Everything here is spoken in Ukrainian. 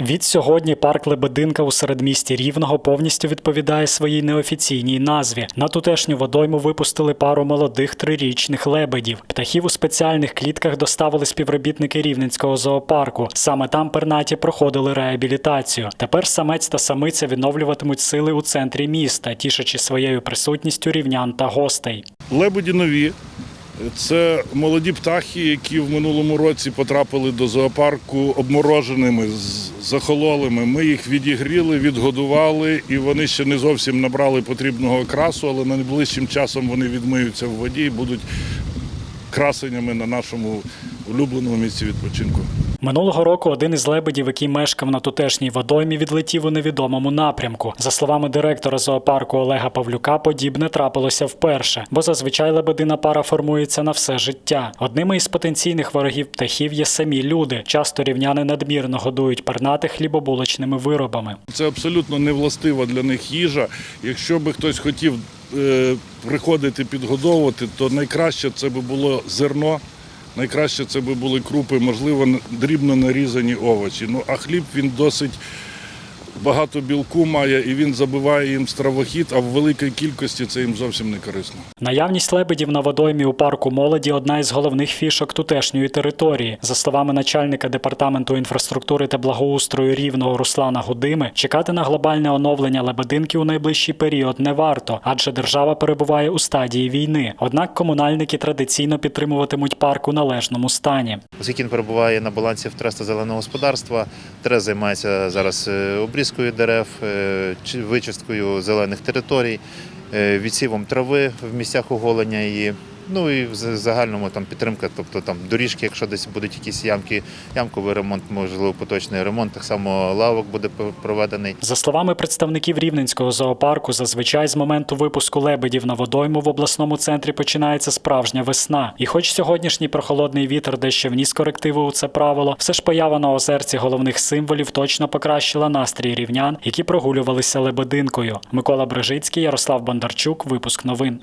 Від сьогодні парк Лебединка у середмісті Рівного повністю відповідає своїй неофіційній назві. На тутешню водойму випустили пару молодих трирічних лебедів. Птахів у спеціальних клітках доставили співробітники Рівненського зоопарку. Саме там пернаті проходили реабілітацію. Тепер самець та самиця відновлюватимуть сили у центрі міста, тішачи своєю присутністю рівнян та гостей. Лебеді нові. Це молоді птахи, які в минулому році потрапили до зоопарку обмороженими, захололими. Ми їх відігріли, відгодували, і вони ще не зовсім набрали потрібного красу, але найближчим часом вони відмиються в воді і будуть красенями на нашому улюбленому місці відпочинку. Минулого року один із лебедів, який мешкав на тутешній водоймі, відлетів у невідомому напрямку. За словами директора зоопарку Олега Павлюка, подібне трапилося вперше, бо зазвичай лебедина пара формується на все життя. Одними із потенційних ворогів птахів є самі люди. Часто рівняни надмірно годують пернатих хлібобулочними виробами. Це абсолютно не властива для них їжа. Якщо би хтось хотів е, приходити підгодовувати, то найкраще це би було зерно, найкраще це би були крупи, можливо, дрібно нарізані овочі. Ну а хліб він досить багато білку має і він забиває їм стравохід, а в великій кількості це їм зовсім не корисно. Наявність лебедів на водоймі у парку молоді одна із головних фішок тутешньої території. За словами начальника департаменту інфраструктури та благоустрою рівного Руслана Гудими, чекати на глобальне оновлення лебединки у найближчий період не варто, адже держава перебуває у стадії війни. Однак комунальники традиційно підтримуватимуть парк у належному стані. Оскільки він перебуває на балансі в Треста зеленого господарства, ТРЕС займається зараз е, обрізкою дерев, е, вичисткою зелених територій, е, відсівом трави в місцях оголення її. Ну і в загальному там підтримка, тобто там доріжки, якщо десь будуть якісь ямки, ямковий ремонт, можливо, поточний ремонт, так само лавок буде проведений. За словами представників Рівненського зоопарку, зазвичай з моменту випуску лебедів на водойму в обласному центрі починається справжня весна. І хоч сьогоднішній прохолодний вітер дещо вніс корективи у це правило, все ж поява на озерці головних символів точно покращила настрій рівнян, які прогулювалися лебединкою. Микола Брижицький, Ярослав Бондарчук. Випуск новин.